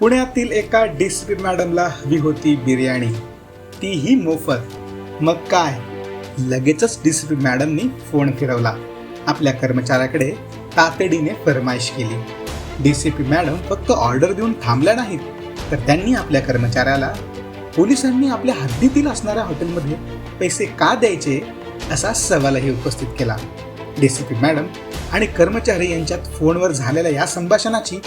पुण्यातील एका डीसीपी मॅडमला हवी होती बिर्याणी. तीही मोफत. मग काय? लगेचच डीसीपी मॅडमनी फोन फिरवला. आपल्या कर्मचाऱ्याकडे तातडीने फरमाईश केली. डीसीपी मॅडम फक्त ऑर्डर देऊन थांबल्या नाहीत. तर त्यांनी आपल्या कर्मचाऱ्याला पोलिसांनी आपल्या हद्दीतील असणाऱ्या हॉटेलमध्ये पैसे का द्यायचे असा सवालही उपस्थित केला. डीसीपी मॅडम आणि कर्मचारी यांच्यात फोनवर झालेल्या या संभाषणाची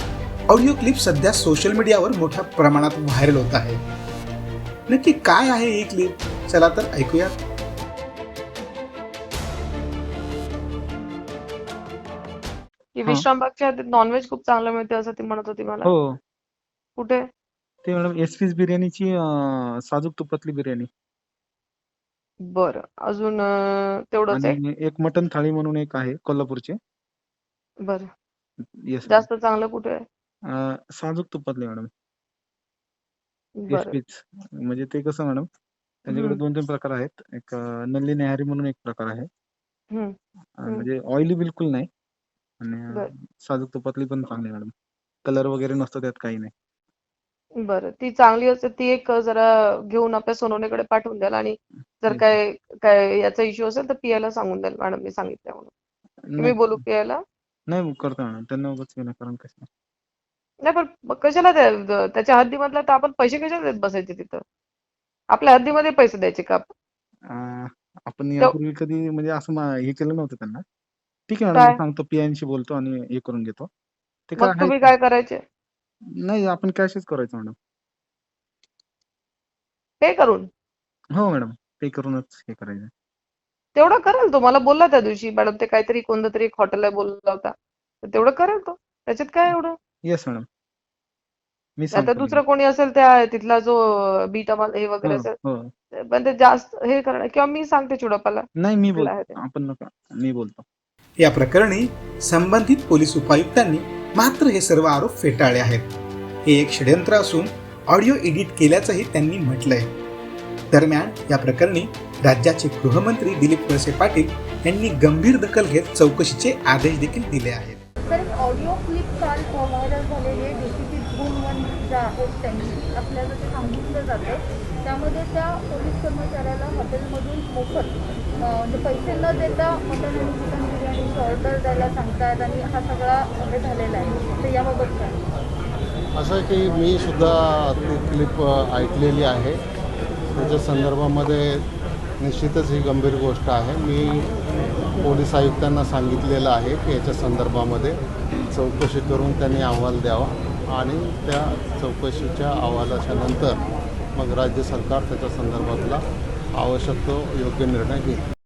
ऑडिओ क्लिप सध्या सोशल मीडियावर मोठ्या प्रमाणात व्हायरल होत आहे. नक्की काय आहे ही क्लिप? चला तर ऐकूया. विश्रामबागच्या नॉनव्हेज खूप चांगलं मिळते असं ती म्हणत होती मला. हो. कुठे? ते मॅडम एस पीस बिर्याणीची अं, साजूक तुपातली बिर्याणी. बरं. अजून अं, तेवढंच आहे? आणि एक मटन थाळी म्हणून एक आहे कोल्हापूरचे. बरं. येस जास्त चांगलं कुठे? आहे साजूक तुपातले मॅडम. एस बरं. पीच म्हणजे ते कसं मॅडम त्यांच्याकडे. दोन तीन प्रकार आहेत. एक अं, नल्ली नेहारी म्हणून एक प्रकार आहे. अं. म्हणजे ऑइली बिलकुल नाही आणि अं. साजूक तुपातली पण चांगली मॅडम. कलर वगैरे नसतो त्यात काही नाही. बरं. ती चांगली असते. ती एक जरा घेऊन आपल्या सोनवणेकडे पाठवून द्याल आणि जर. काय काय याचा इश्यू असेल तर पियाला सांगून द्याल मॅडम. मी सांगितलं म्हणून मी नाही बोलू पियाला? नाही करतो मॅडम. त्यांना उगाच विनाकारण कसं नाही पण कशाला त्या त्याच्या हद्दीमधला तर आपण पैसे कशाला देत बसायचे तिथं? आपल्या हद्दीमध्ये पैसे द्यायचे का आपण? अं, आपण यापूर्वी कधी म्हणजे असं मा- हे केलं नव्हतं त्यांना. ठीक आहे मॅडम काय? मी सांगतो पीआयशी बोलतो आणि हे करून घेतो. ते काय मग तुम्ही आहे काय करायचे? नाही आपण कॅशच करायचं मॅडम. पे करून? हो मॅडम पे करूनच हे करायचं. तेवढं करेल तो. मला बोलला त्या दिवशी मॅडम ते काहीतरी कोणतं तरी एक हॉटेलला बोलला होता. तर तेवढं करेल तो. त्याच्यात काय एवढं? येस मॅडम मी आता सांगतो दुसरं कोणी असेल त्या तिथला जो बीटा हे हो वगैरे असेल हो. पण ते जास्त हे करणार किंवा मी सांगते चुडप्पाला नाही मी आहे बोलतो आपण नका मी बोलतो. या प्रकरणी संबंधित पोलीस उपायुक्तांनी मात्र हे सर्व आरोप फेटाळले आहेत. हे एक षडयंत्र असून ऑडिओ एडिट केल्याचंही त्यांनी म्हटलंय. दरम्यान या प्रकरणी राज्याचे गृहमंत्री दिलीप वळसे पाटील यांनी गंभीर दखल घेत चौकशीचे आदेश देखील दिले आहेत. ऑडिओ क्लिप काल व्हायरल झालेली आहे डीसीपी झोन वन ज्या आहेत त्यांची. आपल्याला ते सांगितलं जातं. त्यामध्ये त्या पोलीस कर्मचाऱ्याला हॉटेलमधून मोफत म्हणजे पैसे न देता मटण आणि चिकन बिर्याणीची ऑर्डर द्यायला सांगतात आणि हा सगळा हे झालेला आहे. तर याबाबत काय? असं आहे की मी सुद्धा ती क्लिप ऐकलेली आहे. त्याच्या संदर्भामध्ये निश्चितच ही गंभीर गोष्ट आहे. मी पोलीस आयुक्तांना सांगितलेलं आहे की याच्या संदर्भामध्ये चौकशी करून त्यांनी अहवाल द्यावा. आणि त्या चौकशीच्या अहवालाच्या नंतर मग राज्य सरकार त्याच्या संदर्भातला आवश्यक तो योग्य निर्णय घेईल.